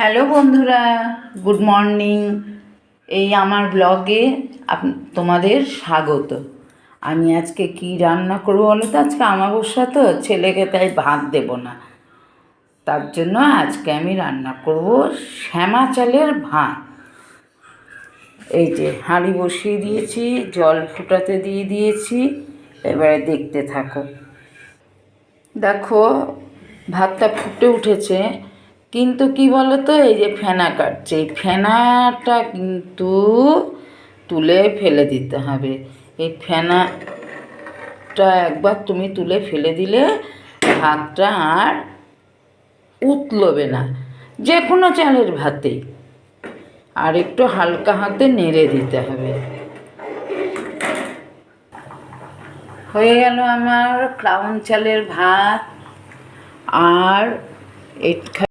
Hello বন্ধুরা, good morning. এই আমার ব্লগে আপ তোমাদের স্বাগত। আমি আজকে কি রান্না করব বলো তো? আজকে আমাবস্যা তো, ছেলেকে তাই ভাত দেব না। তার জন্য আজকে আমি রান্না করব শ্যামা চালের ভাত। এই যে হাঁড়ি বসিয়ে দিয়েছি, জল ফুটাতে দিয়ে দিয়েছি, এবারে দেখতে থাকো। দেখো, ভাতটা ফুটে উঠেছে। কিন্তু কি বলো তো এই যে ফেনা কাটছে এই ফেনাটা কিন্তু তুলে ফেলে দিতে হবে। এই ফেনাটা একবার তুমি তুলে ফেলে দিলে ভাতটা আর উতলবে না যে কোনো চালের ভাতেই। আর একটু হালকা হাতে নেড়ে দিতে হবে। হয়ে গেল আমার ক্রাউন চালের ভাত। আর এখানে